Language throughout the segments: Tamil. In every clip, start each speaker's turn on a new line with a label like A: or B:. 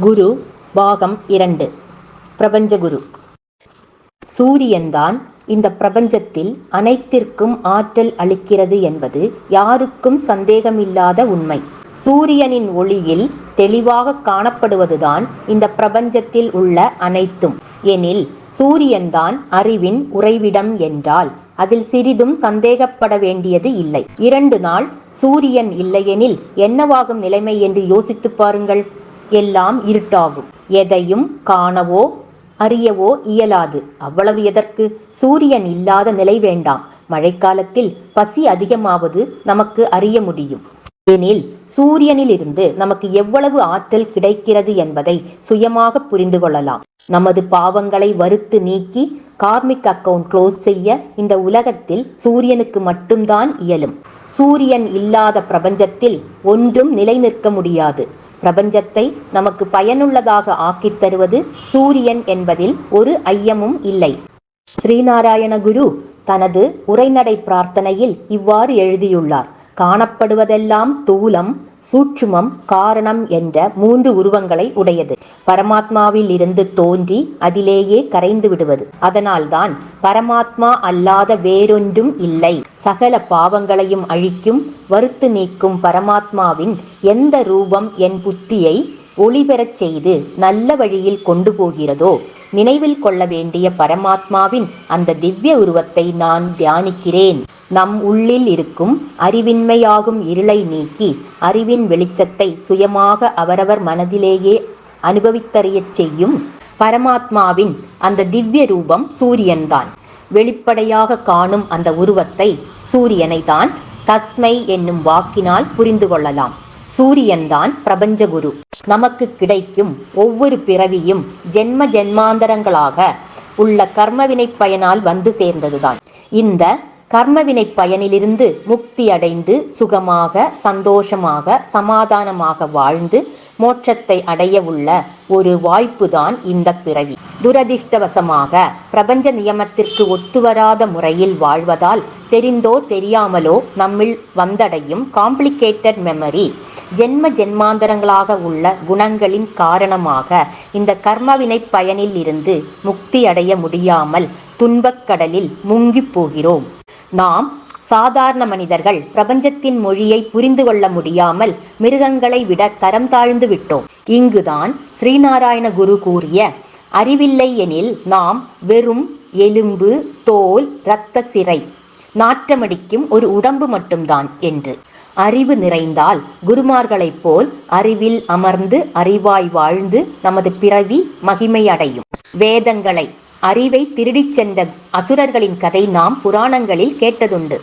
A: குரு பாகம் இரண்டு. பிரபஞ்சகுரு சூரியன்தான் இந்த பிரபஞ்சத்தில் அனைத்திற்கும் ஆற்றல் அளிக்கிறது என்பது யாருக்கும் சந்தேகமில்லாத உண்மை. சூரியனின் ஒளியில் தெளிவாக காணப்படுவதுதான் இந்த பிரபஞ்சத்தில் உள்ள அனைத்தும். எனில் சூரியன்தான் அறிவின் உறைவிடம் என்றால் அதில் சிறிதும் சந்தேகப்பட வேண்டியது இல்லை. இரண்டு நாள் சூரியன் இல்லையெனில் என்னவாகும் நிலைமை என்று யோசித்துப் பாருங்கள். எல்லாம் இருட்டாகும். எதையும் காணவோ அறியவோ இயலாது. அவ்வளவு எதற்கு? சூரியன் இல்லாத நிலை வேண்டாம். மழைக்காலத்தில் பசி அதிகமாவது நமக்கு அறிய முடியும். எனில் சூரியனிலிருந்து நமக்கு எவ்வளவு ஆற்றல் கிடைக்கிறது என்பதை சுயமாக புரிந்து கொள்ளலாம். நமது பாவங்களை வறுத்து நீக்கி கார்மிக் அக்கவுண்ட் க்ளோஸ் செய்ய இந்த உலகத்தில் சூரியனுக்கு மட்டும்தான் இயலும். சூரியன் இல்லாத பிரபஞ்சத்தில் ஒன்றும் நிலை நிற்க முடியாது. பிரபஞ்சத்தை நமக்கு பயனுள்ளதாக ஆக்கித் தருவது சூரியன் என்பதில் ஒரு ஐயமும் இல்லை. ஸ்ரீநாராயண குரு தனது உரைநடை பிரார்த்தனையில் இவ்வாறு எழுதியுள்ளார். காணப்படுவதெல்லாம் தூலம் சூட்சுமம் காரணம் என்ற மூன்று உருவங்களை உடையது. பரமாத்மாவில் இருந்து தோன்றி அதிலேயே கரைந்து விடுவது. அதனால்தான் பரமாத்மா அல்லாத வேறொன்றும் இல்லை. சகல பாவங்களையும் அழிக்கும் வறுத்து நீக்கும் பரமாத்மாவின் எந்த ரூபம் என் புத்தியை ஒளிபெறச் செய்து நல்ல வழியில் கொண்டு போகிறதோ நினைவில் கொள்ள வேண்டிய பரமாத்மாவின் அந்த திவ்ய உருவத்தை நான் தியானிக்கிறேன். நம் உள்ளில் இருக்கும் அறிவின்மையாகும் இருளை நீக்கி அறிவின் வெளிச்சத்தை சுயமாக அவரவர் மனதிலேயே அனுபவித்தறியச் செய்யும் பரமாத்மாவின் அந்த திவ்ய ரூபம் சூரியன்தான். வெளிப்படையாக காணும் அந்த உருவத்தை சூரியனை தான் தஸ்மை என்னும் வாக்கினால் புரிந்து கொள்ளலாம். சூரியன்தான் பிரபஞ்சகுரு நமக்கு கிடைக்கும் ஒவ்வொரு பிறவியும் ஜென்ம ஜென்மாந்தரங்களாக உள்ள கர்மவினை பயனால் வந்து சேர்ந்ததுதான். இந்த கர்மவினை பயனிலிருந்து முக்தி அடைந்து சுகமாக சந்தோஷமாக சமாதானமாக வாழ்ந்து மோட்சத்தை அடைய உள்ள ஒரு வாய்ப்புதான் இந்த பிறவி. துரதிர்ஷ்டவசமாக பிரபஞ்ச நியமத்திற்கு ஒத்துவராத முறையில் வாழ்வதால் தெரிந்தோ தெரியாமலோ நம்மில் வந்தடையும் காம்ப்ளிகேட்டட் மெமரி ஜென்ம ஜென்மாந்தரங்களாக உள்ள குணங்களின் காரணமாக இந்த கர்மவினை பயனில் இருந்து முக்தி அடைய முடியாமல் துன்பக்கடலில் முங்கிப் போகிறோம். நாம் சாதாரண மனிதர்கள் பிரபஞ்சத்தின் மொழியை புரிந்து கொள்ள முடியாமல் மிருகங்களை விட தரம் தாழ்ந்து விட்டோம். இங்குதான் ஸ்ரீநாராயண குரு கூறிய அறிவில்லை எனில் நாம் வெறும் எலும்பு தோல் இரத்த சிறை நாற்றமடிக்கும் ஒரு உடம்பு மட்டும்தான் என்று. அறிவு நிறைந்தால் குருமார்களைப் போல் அறிவில் அமர்ந்து அறிவாய் வாழ்ந்து நமது பிறவி மகிமையடையும். வேதங்களை அறிவை திருடிச் சென்ற அசுரர்களின் கதை நாம் புராணங்களில் கேட்டதுண்டு.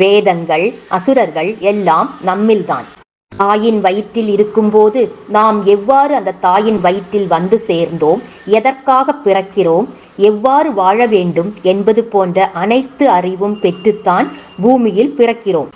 A: வேதங்கள் அசுரர்கள் எல்லாம் நம்மில்தான். தாயின் வயிற்றில் இருக்கும்போது நாம் எவ்வாறு அந்த தாயின் வயிற்றில் வந்து சேர்ந்தோம் எதற்காக பிறக்கிறோம் எவ்வாறு வாழ வேண்டும் என்பது போன்ற அனைத்து அறிவும் பெற்றுத்தான் பூமியில் பிறக்கிறோம்.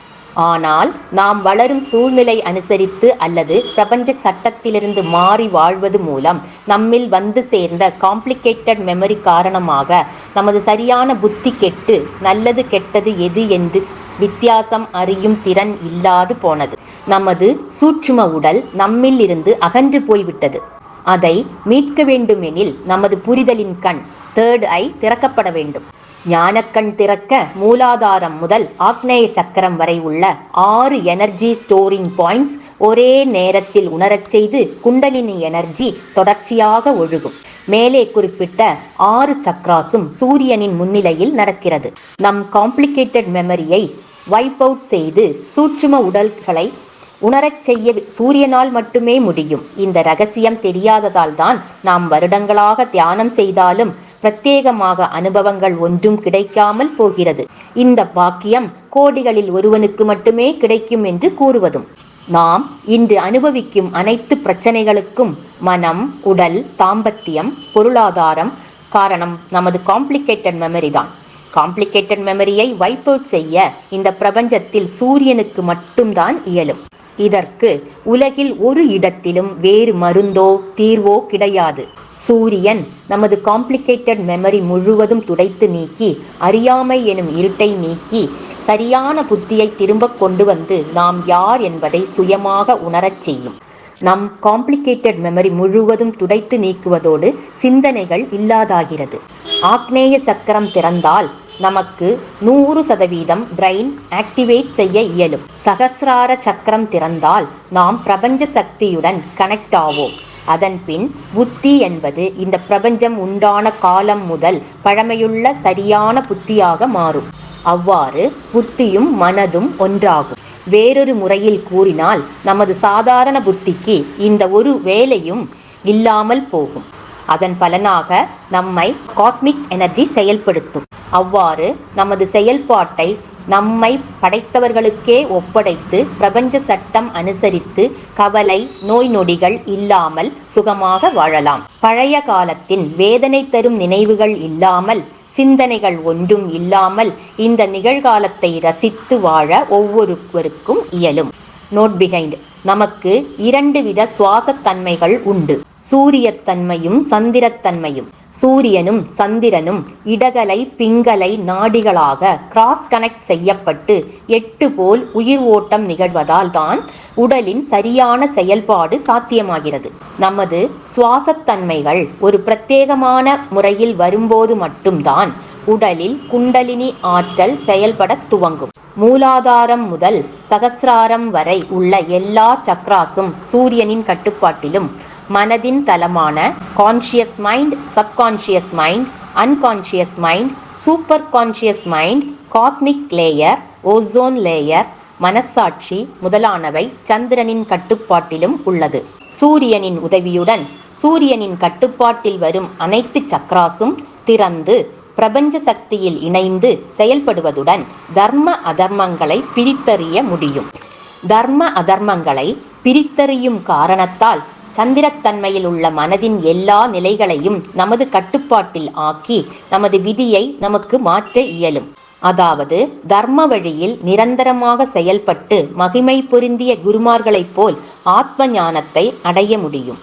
A: ஆனால் நாம் வளரும் சூழ்நிலை அனுசரித்து அல்லது பிரபஞ்ச சட்டத்திலிருந்து மாறி வாழ்வது மூலம் நம்மில் வந்து சேர்ந்த காம்ப்ளிகேட்டட் மெமரி காரணமாக நமது சரியான புத்தி கெட்டு நல்லது கெட்டது எது என்று வித்தியாசம் அறியும் திறன் இல்லாது போனது. நமது சூட்சும உடல் நம்மில் இருந்து அகன்று போய்விட்டது. அதை மீட்க வேண்டுமெனில் நமது புரிதலின் கண் தேர்ட் ஐ திறக்கப்பட வேண்டும். ஞானக்கண் திறக்க மூலாதாரம் முதல் ஆக்னேய சக்கரம் வரை உள்ள ஆறு எனர்ஜி ஸ்டோரிங் பாயிண்ட்ஸ் ஒரே நேரத்தில் உணரச் செய்து குண்டலினி எனர்ஜி தொடர்ச்சியாக ஒழுகும். மேலே குறிப்பிட்ட ஆறு சக்ராஸும் சூரியனின் முன்னிலையில் நடக்கிறது. நம் காம்ப்ளிகேட்டட் மெமரியை வைப் அவுட் செய்து சூட்சும உடல்களை உணரச் செய்ய சூரியனால் மட்டுமே முடியும். இந்த ரகசியம் தெரியாததால் தான் நாம் வருடங்களாக தியானம் செய்தாலும் பிரத்யேகமாக அனுபவங்கள் ஒன்றும் கிடைக்காமல் போகிறது. இந்த பாக்கியம் கோடிகளில் ஒருவனுக்கு மட்டுமே கிடைக்கும் என்று கூறுவதும் நாம் இன்று அனுபவிக்கும் அனைத்து பிரச்சனைகளுக்கும் மனம் உடல் தாம்பத்தியம் பொருளாதாரம் காரணம் நமது காம்ப்ளிகேட்டட் மெமரி தான். காம்ப்ளிகேட்டட் மெமரியை வைப் அவுட் செய்ய இந்த பிரபஞ்சத்தில் சூரியனுக்கு மட்டும்தான் இயலும். இதற்கு உலகில் ஒரு இடத்திலும் வேறு மருந்தோ தீர்வோ கிடையாது. சூரியன் நமது காம்ப்ளிகேட்டட் மெமரி முழுவதும் துடைத்து நீக்கி அறியாமை எனும் இருட்டை நீக்கி சரியான புத்தியை திரும்ப கொண்டு வந்து நாம் யார் என்பதை சுயமாக உணரச் செய்யும். நம் காம்ப்ளிகேட்டட் மெமரி முழுவதும் துடைத்து நீக்குவதோடு சிந்தனைகள் இல்லாதாகிறது. ஆக்னேய சக்கரம் திறந்தால் நமக்கு நூறு சதவீதம் பிரெயின் ஆக்டிவேட் செய்ய இயலும். சகசிரார சக்கரம் திறந்தால் நாம் பிரபஞ்ச சக்தியுடன் கனெக்ட் ஆவோம். அதன்பின் புத்தி என்பது இந்த பிரபஞ்சம் உண்டான காலம் முதல் பழமையுள்ள சரியான புத்தியாக மாறும். அவ்வாறு புத்தியும் மனதும் ஒன்றாகும். வேறொரு முறையில் கூறினால் நமது சாதாரண புத்திக்கு இந்த ஒரு வேலையும் இல்லாமல் போகும். அதன் பலனாக நம்மை காஸ்மிக் எனர்ஜி செயல்படுத்தும். அவ்வாறு நமது செயல்பாட்டை நம்மை படைத்தவர்களுக்கே ஒப்படைத்து பிரபஞ்ச சட்டம் அனுசரித்து கவலை நோய் நொடிகள் இல்லாமல் சுகமாக வாழலாம். பழைய காலத்தின் வேதனை தரும் நினைவுகள் இல்லாமல் சிந்தனைகள் ஒன்றும் இல்லாமல் இந்த நிகழ்காலத்தை ரசித்து வாழ ஒவ்வொருவருக்கும் இயலும். நோட் பிஹைண்ட் நமக்கு இரண்டு வித சுவாசத்தன்மைகள் உண்டு. சூரியத்தன்மையும் சந்திரத்தன்மையும். சூரியனும் சந்திரனும் இடகலை பிங்கலை நாடிகளாக கிராஸ் கனெக்ட் செய்யப்பட்டு எட்டு போல் உயிர் ஓட்டம் நிகழ்வதால் தான் உடலின் சரியான செயல்பாடு சாத்தியமாகிறது. நமது சுவாசத்தன்மைகள் ஒரு பிரத்யேகமான முறையில் வரும்போது மட்டும்தான் உடலில் குண்டலினி ஆற்றல் செயல்படத் துவங்கும். மூலாதாரம் முதல் சகசிராரம் வரை உள்ள எல்லா சக்ராஸும் சூரியனின் கட்டுப்பாட்டிலும் மனதின் தலமான conscious mind subconscious mind unconscious mind super conscious mind cosmic layer ozone layer மனசாட்சி முதலானவை சந்திரனின் கட்டுப்பாட்டிலும் உள்ளது. சூரியனின் உதவியுடன் சூரியனின் கட்டுப்பாட்டில் வரும் அனைத்து சக்ராஸும் திறந்து பிரபஞ்ச சக்தியில் இணைந்து செயல்படுவதுடன் தர்ம அதர்மங்களை பிரித்தறிய முடியும். தர்ம அதர்மங்களை பிரித்தறியும் காரணத்தால் சந்திரத்தன்மையில் உள்ள மனதின் எல்லா நிலைகளையும் நமது கட்டுப்பாட்டில் ஆக்கி நமது விதியை நமக்கு மாற்ற இயலும். அதாவது தர்ம வழியில் நிரந்தரமாக செயல்பட்டு மகிமை பொருந்திய குருமார்களைப் போல் ஆத்ம ஞானத்தை அடைய முடியும்.